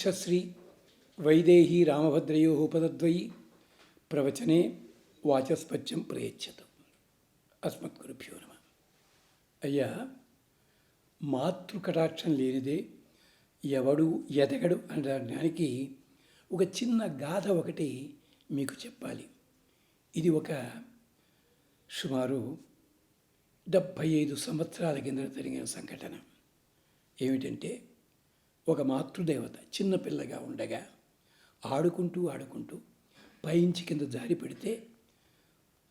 ఇచ్చశ్రీ వైదేహీ రామభద్రయో పదద్వయి ప్రవచనే వాచస్పత్యం ప్రయచ్చతు. అస్మద్గురుభ్యో నమ. అయ్యా మాతృకటాక్షం లేనిదే ఎవడు ఎదగడు అనడానికి ఒక చిన్న గాథ ఒకటి మీకు చెప్పాలి. ఇది ఒక సుమారు డెబ్భై ఐదు సంవత్సరాల కింద జరిగిన సంఘటన. ఏమిటంటే ఒక మాతృదేవత చిన్నపిల్లగా ఉండగా ఆడుకుంటూ ఆడుకుంటూ పైంచి కింద జారి పెడితే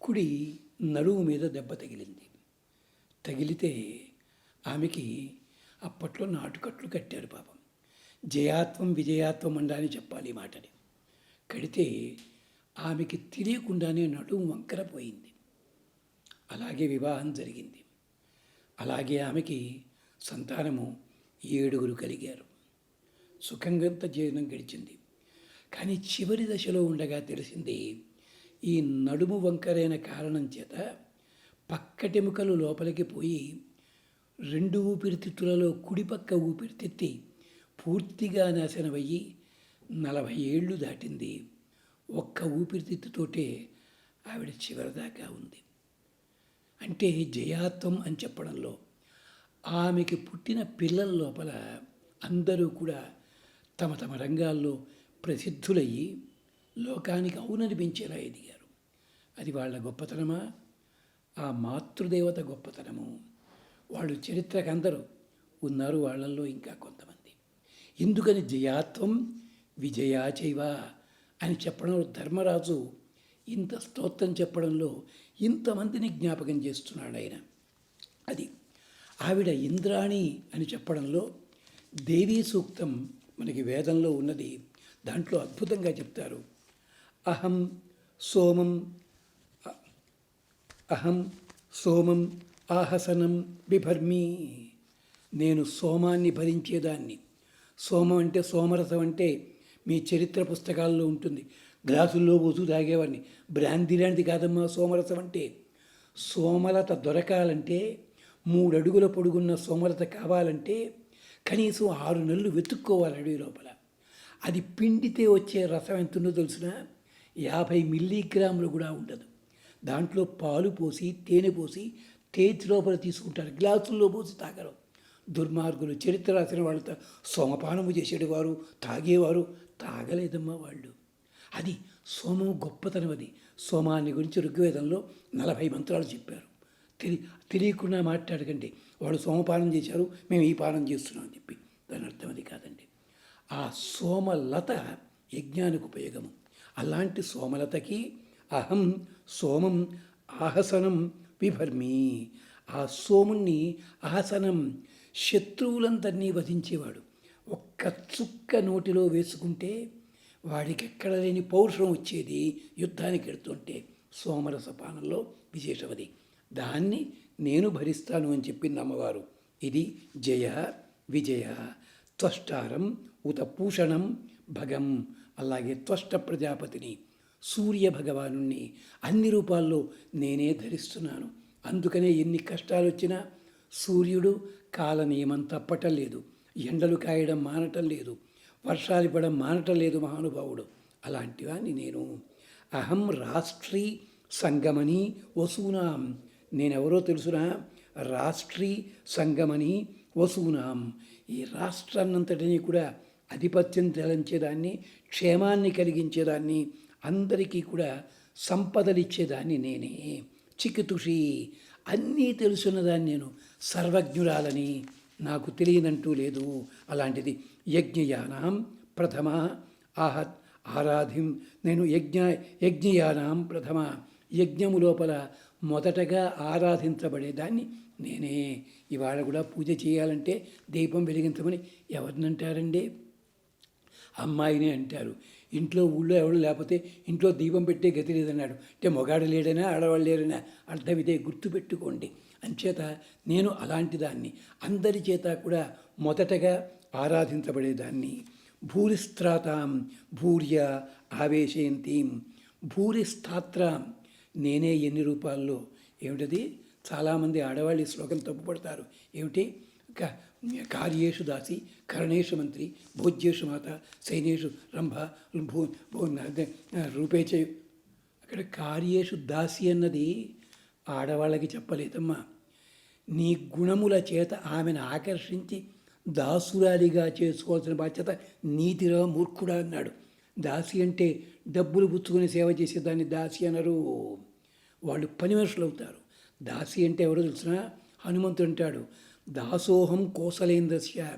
కుడి నడుము మీద దెబ్బ తగిలింది. తగిలితే ఆమెకి అప్పట్లో నాటుకట్లు కట్టారు పాపం. జయాత్వం విజయాత్వం అండాని చెప్పాలి మాటని. కడితే ఆమెకి తెలియకుండానే నడుము వంకరపోయింది అలాగే వివాహం జరిగింది. అలాగే ఆమెకి సంతానము ఏడుగురు కలిగారు. సుఖంగంత జీవనం గడిచింది. కానీ చివరి దశలో ఉండగా తెలిసింది ఈ నడుము వంకరైన కారణం చేత పక్కటెముకలు లోపలికి పోయి రెండు ఊపిరితిత్తులలో కుడిపక్క ఊపిరితిత్తి పూర్తిగా నాశనమయ్యి నలభై ఏళ్ళు దాటింది. ఒక్క ఊపిరితిత్తుతోటే ఆవిడ చివరిదాకా ఉంది. అంటే జయాత్వం అని చెప్పడంలో ఆమెకి పుట్టిన పిల్లల లోపల అందరూ కూడా తమ తమ రంగాల్లో ప్రసిద్ధులయ్యి లోకానికి అవుననిపించేలా ఎదిగారు. అది వాళ్ళ గొప్పతనమా? ఆ మాతృదేవత గొప్పతనము. వాళ్ళు చరిత్రకు అందరూ ఉన్నారు వాళ్ళల్లో ఇంకా కొంతమంది. ఎందుకని జయాత్వం విజయాచైవ అని చెప్పడంలో ధర్మరాజు ఇంత స్తోత్రం చెప్పడంలో ఇంతమందిని జ్ఞాపకం చేస్తున్నాడు ఆయన. అది ఆవిడ ఇంద్రాణి అని చెప్పడంలో దేవీ సూక్తం మనకి వేదంలో ఉన్నది. దాంట్లో అద్భుతంగా చెప్తారు. అహం సోమం అహం సోమం ఆహసనం బిభర్మి. నేను సోమాన్ని భరించేదాన్ని. సోమం అంటే సోమరసం అంటే మీ చరిత్ర పుస్తకాల్లో ఉంటుంది. గ్లాసుల్లో పోసు తాగేవాడిని. బ్రాంతి లాంటిది కాదమ్మా సోమరసం అంటే. సోమలత దొరకాలంటే మూడు అడుగుల పొడుగున్న సోమలత కావాలంటే కనీసం ఆరు నెలలు వెతుక్కోవాలి అడవి లోపల. అది పిండితే వచ్చే రసం ఎంత ఉందో తెలిసిన? యాభై మిల్లీగ్రాములు కూడా ఉండదు. దాంట్లో పాలు పోసి తేనె పోసి తేజ్ లోపల తీసుకుంటారు. గ్లాసుల్లో పోసి తాగరు. దుర్మార్గులు చరిత్ర రాసిన వాళ్ళతో సోమపానము చేసేవారు తాగేవారు. తాగలేదమ్మా వాళ్ళు. అది సోమం గొప్పతనం అది సోమాన్ని గురించి ఋగ్వేదంలో నలభై మంత్రాలు చెప్పారు. తెలి తెలియకుండా మాట్లాడకండి. వాళ్ళు సోమపానం చేశారు మేము ఈ పానం చేస్తున్నాం అని చెప్పి. దాని అర్థం అది కాదండి. ఆ సోమలత యజ్ఞానికి ఉపయోగము. అలాంటి సోమలతకి అహం సోమం ఆహసనం విభర్మి. ఆ సోముణ్ణి ఆసనం శత్రువులందరినీ వధించేవాడు. ఒక్క చుక్క నోటిలో వేసుకుంటే వాడికి ఎక్కడ లేని పౌరుషం వచ్చేది యుద్ధానికి ఎడుతుంటే సోమరసపానంలో విశేషమది దాన్ని నేను భరిస్తాను అని చెప్పింది అమ్మవారు. ఇది జయ విజయ త్వష్టారం ఉత పూషణం భగం. అలాగే త్వష్ట ప్రజాపతిని సూర్య భగవాను అన్ని రూపాల్లో నేనే ధరిస్తున్నాను. అందుకనే ఎన్ని కష్టాలు వచ్చినా సూర్యుడు కాలనియమం తప్పటం లేదు ఎండలు కాయడం మానటం లేదు. వర్షాలు పడడం మానటం లేదు మహానుభావుడు. అలాంటివాన్ని నేను. అహం రాష్ట్రీ సంగమని వసూనాం. నేనెవరో తెలుసునా రాష్ట్రీ సంగమని వసూనాం ఈ రాష్ట్రాన్నంతటినీ కూడా ఆధిపత్యం తలంచేదాన్ని క్షేమాన్ని కలిగించేదాన్ని అందరికీ కూడా సంపదలిచ్చేదాన్ని నేనే. చికితుషి అన్నీ తెలుసున్నదాన్ని నేను సర్వజ్ఞురాలని. నాకు తెలియనంటూ లేదు. అలాంటిది యజ్ఞయానాం ప్రథమ ఆహ ఆరాధిం. నేను యజ్ఞ యజ్ఞయానాం ప్రథమ. యజ్ఞము లోపల మొదటగా ఆరాధించబడేదాన్ని నేనే. ఇవాళ కూడా పూజ చేయాలంటే దీపం వెలిగించమని ఎవరినంటారండి? అమ్మాయిని అంటారు. ఇంట్లో ఊళ్ళో ఎవరు లేకపోతే ఇంట్లో దీపం పెట్టే గతి లేదన్నాడు. అంటే మొగాడు లేడైనా ఆడవాళ్ళు లేరైనా అర్థం ఇదే గుర్తుపెట్టుకోండి. అంచేత నేను అలాంటి దాన్ని అందరి చేత కూడా మొదటగా ఆరాధించబడేదాన్ని భూరిస్త్రాతాం భూర్య ఆవేశయంతీం భూరిస్థాత్రాం నేనే ఎన్ని రూపాల్లో ఏమిటది? చాలామంది ఆడవాళ్ళు ఈ శ్లోకం తప్పుపడతారు. ఏమిటి? కార్యేషు దాసి కరణేషు మంత్రి భోజ్యేషు మాత సైనేషు రంభ భూ భూ అదే, రూపేచే అక్కడ కార్యేషు దాసి అన్నది ఆడవాళ్ళకి చెప్పలేదమ్మా. నీ గుణముల చేత ఆమెను ఆకర్షించి దాసురాలిగా చేసుకోవాల్సిన బాధ్యత నీతిరా మూర్ఖుడా అన్నాడు. దాసి అంటే డబ్బులు పుచ్చుకొని సేవ చేసే దాన్ని దాసి అనరు. వాళ్ళు పని మనుషులు అవుతారు. దాసి అంటే ఎవరో తెలిసిన? హనుమంతుడు అంటాడు దాసోహం కోసలేంద్రస్య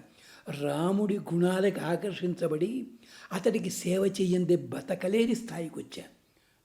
రాముడి గుణాలకు ఆకర్షించబడి అతడికి సేవ చెయ్యందే బతకలేని స్థాయికి వచ్చా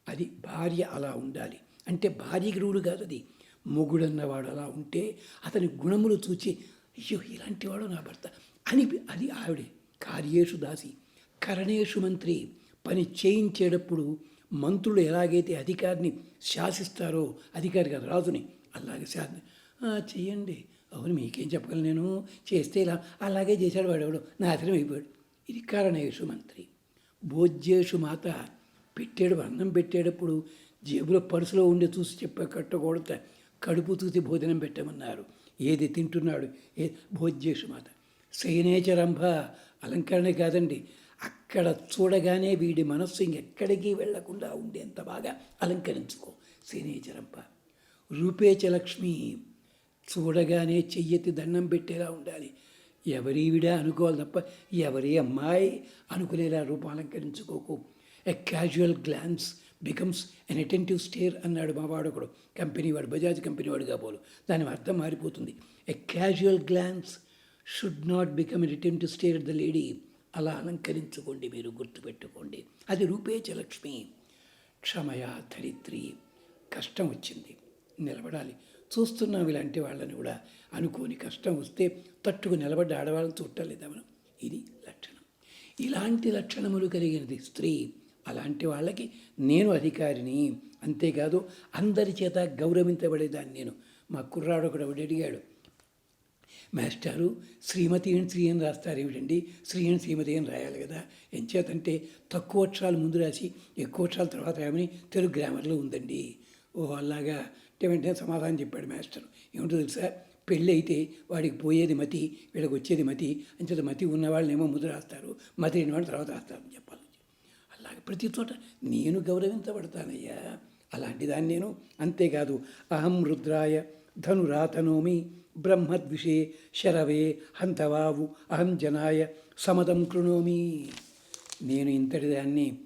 అది భార్య అలా ఉండాలి. అంటే భార్యకి రూలు కాదు అది మొగుడన్నవాడు అలా ఉంటే అతని గుణములు చూచి అయ్యో ఇలాంటి వాడు నా భర్త అని అది ఆవిడే. కార్యేషు దాసి. కరణేషు మంత్రి పని చేయించేటప్పుడు మంత్రులు ఎలాగైతే అధికారిని శాసిస్తారో అధికారి కాదు రాజుని అలాగే శా చేయండి. చెయ్యండి అవును మీకేం చెప్పగలను నేను? చేస్తే ఇలా అలాగే చేశాడు వాడెవడు. నాశనం అయిపోయాడు. ఇది కరణేషు మంత్రి. భోజ్యేషు మాత పెట్టాడు అన్నం పెట్టేటప్పుడు జేబులో పర్సులో ఉండి చూసి చెప్పే కట్టకూడదు కడుపు చూసి భోజనం పెట్టమన్నారు. ఏది తింటున్నాడు? ఏ భోజ్యేషు మాత. శయనేచరంభ అలంకరణ కాదండి. అక్కడ చూడగానే వీడి మనస్సు ఇంకెక్కడికి వెళ్ళకుండా ఉండేంత బాగా అలంకరించుకో. శనేచరంప రూపేచ లక్ష్మి చూడగానే చెయ్యెత్తి దండం పెట్టేలా ఉండాలి. ఎవరీవిడా అనుకోవాలి తప్ప ఎవరి అమ్మాయి అనుకునేలా రూపం అలంకరించుకోకు. A casual glance becomes an attentive stare అన్నాడు మా వాడు ఒకడు కంపెనీ వాడు బజాజ్ కంపెనీ వాడుగా పోలు దాని అర్థం మారిపోతుంది. A casual glance should not become an attentive stare the lady అలా అలంకరించుకోండి మీరు గుర్తుపెట్టుకోండి. అది రూపేచ లక్ష్మి క్షమయ ధరిత్రి. కష్టం వచ్చింది నిలబడాలి. చూస్తున్నాం ఇలాంటి వాళ్ళని కూడా అనుకోని కష్టం వస్తే తట్టుకు నిలబడ్డ ఆడవాళ్ళని చూడలేదా మనం ఇది లక్షణం. ఇలాంటి లక్షణములు కలిగినది స్త్రీ. అలాంటి వాళ్ళకి నేను అధికారిని. అంతేకాదు అందరి చేత గౌరవించబడేదాన్ని నేను. మా కుర్రాడు ఒకడు అడిగాడు. మాస్టారు శ్రీమతి అని శ్రీ అని రాస్తారు ఏమిటండి? శ్రీ అని శ్రీమతి అని రాయాలి కదా. ఎంచేతంటే తక్కువ అక్షరాలు ముందు రాసి ఎక్కువ అక్షరాలు తర్వాత రాయమని తెలుగు గ్రామర్లో ఉందండి. ఓ అలాగా అంటే వెంటనే సమాధానం చెప్పాడు మాస్టర్. ఏమిటో తెలుసా? పెళ్ళి అయితే వాడికి పోయేది మతి వీళ్ళకి వచ్చేది మతి అంచేత మతి ఉన్న వాళ్ళనేమో ముందు రాస్తారు మతి లేని వాళ్ళు తర్వాత రాస్తారని చెప్పాలి. అలాగే ప్రతి చోట నేను గౌరవించబడతానయ్యా. అలాంటి దాన్ని నేను అంతేకాదు. అహం రుద్రాయ ధనురాతనోమి బ్రహ్మద్విషే శరవే హంతవావు అహం జనాయ సమదం కృణోమి. నేను ఇంతటి దాన్ని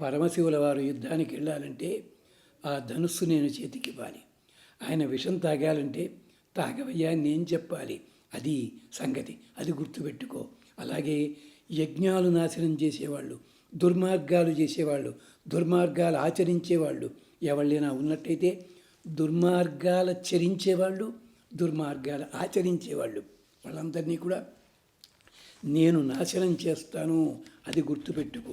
పరమశివుల వారు యుద్ధానికి వెళ్ళాలంటే ఆ ధనుస్సు నేను చేతికి ఇవ్వాలి. ఆయన విషం తాగాలంటే తాగవయ్యా నేను చెప్పాలి. అది సంగతి. అది గుర్తుపెట్టుకో. అలాగే యజ్ఞాలు నాశనం చేసేవాళ్ళు దుర్మార్గాలు చేసేవాళ్ళు దుర్మార్గాలు ఆచరించేవాళ్ళు ఎవళ్ళైనా ఉన్నట్టయితే దుర్మార్గాల చరించేవాళ్ళు దుర్మార్గాలు ఆచరించేవాళ్ళు. వాళ్ళందరినీ కూడా నేను నాశనం చేస్తాను అది గుర్తుపెట్టుకో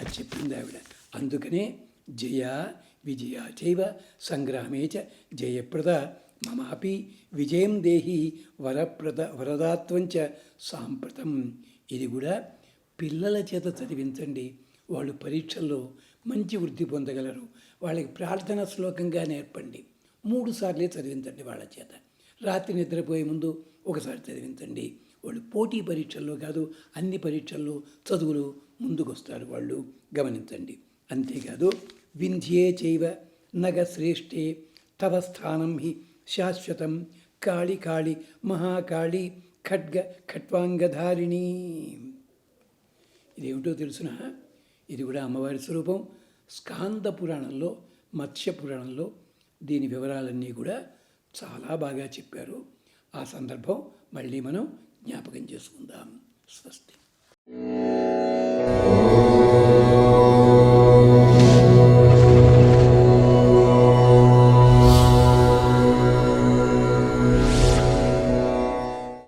అది చెప్పింది ఆవిడ. అందుకనే జయ విజయ చైవ సంగ్రామే చ జయప్రద మమాపి విజయం దేహి వరప్రద వరదాత్వంచ సాంప్రతం. ఇది కూడా పిల్లల చేత చదివించండి. వాళ్ళు పరీక్షల్లో మంచి వృద్ధి పొందగలరు. వాళ్ళకి ప్రార్థన శ్లోకంగా నేర్పండి. మూడు సార్లే చదివించండి వాళ్ళ చేత. రాత్రి నిద్రపోయే ముందు ఒకసారి చదివించండి. వాళ్ళు పోటీ పరీక్షల్లో కాదు అన్ని పరీక్షల్లో చదువులు ముందుకొస్తారు వాళ్ళు. గమనించండి. అంతేకాదు వింధ్యే చైవ నగ శ్రేష్ఠే తవ స్థానం హి శాశ్వతం కాళి కాళి మహాకాళి ఖడ్గ ఖట్వాంగధారిణి. ఇదేమిటో తెలుసునా? ఇది కూడా అమ్మవారి స్వరూపం. స్కాంద పురాణంలో మత్స్య పురాణంలో దీని వివరాలన్నీ కూడా చాలా బాగా చెప్పారు. ఆ సందర్భం మళ్ళీ మనం జ్ఞాపకం చేసుకుందాం. స్వస్తి.